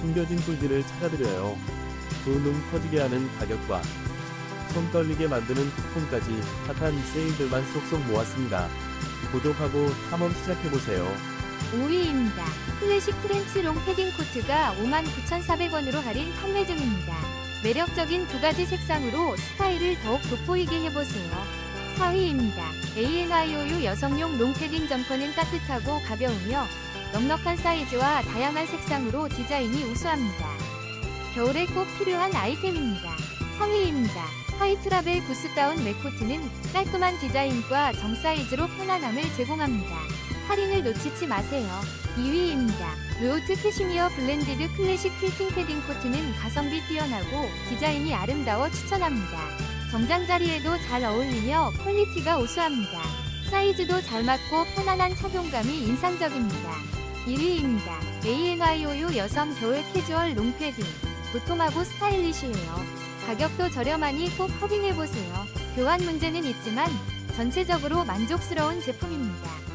숨겨진 꿀들을 찾아드려요. 두눈 터지게 하는 가격과 손 떨리게 만드는 쿠폰까지 핫한 세일들만 쏙쏙 모았습니다. 구독하고 탐험 시작해보세요. 5위입니다. 클래식 트렌치 롱 패딩 코트가 59,400원으로 할인 판매 중입니다. 매력적인 두 가지 색상으로 스타일을 더욱 돋보이게 해보세요. 4위입니다. ANIOU 여성용 롱 패딩 점퍼는 따뜻하고 가벼우며 넉넉한 사이즈와 다양한 색상으로 디자인이 우수합니다. 겨울에 꼭 필요한 아이템입니다. 3위입니다. 화이트라벨 구스다운 맥코트는 깔끔한 디자인과 정 사이즈로 편안함을 제공합니다. 할인을 놓치지 마세요. 2위입니다. 루오트 캐시미어 블렌디드 클래식 필팅 패딩 코트는 가성비 뛰어나고 디자인이 아름다워 추천합니다. 정장 자리에도 잘 어울리며 퀄리티가 우수합니다. 사이즈도 잘 맞고 편안한 착용감이 인상적입니다. 1위입니다. ANIOU 여성 겨울 캐주얼 롱 패딩. 도톰하고 스타일리시해요. 가격도 저렴하니 꼭 확인해보세요. 교환 문제는 있지만 전체적으로 만족스러운 제품입니다.